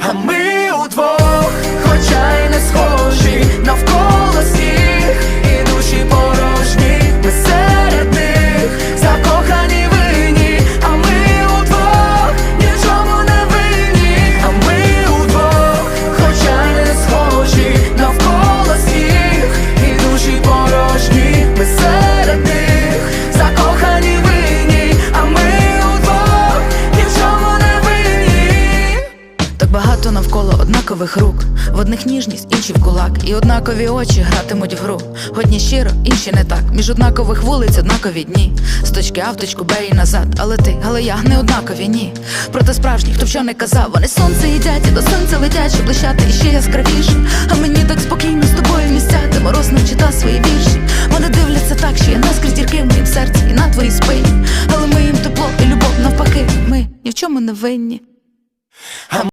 а ми удвох, багато навколо однакових рук, в одних ніжність, інші в кулак, і однакові очі гратимуть в гру. Одні щиро, інші не так. Між однакових вулиць однакові дні. З точки А в точку Б і назад. Але ти, але я не однакові, ні. Проте справжні, хто б що не казав, вони сонце їдять і до сонця летять, щоб блищати іще яскравіше. А мені так спокійно з тобою місця, де мороз не чита свої вірші. Вони дивляться так, що я наскрізь дірки в моїм серці і на твоїй спині. Але ми їм тепло і любов навпаки. Ми ні в чому не винні.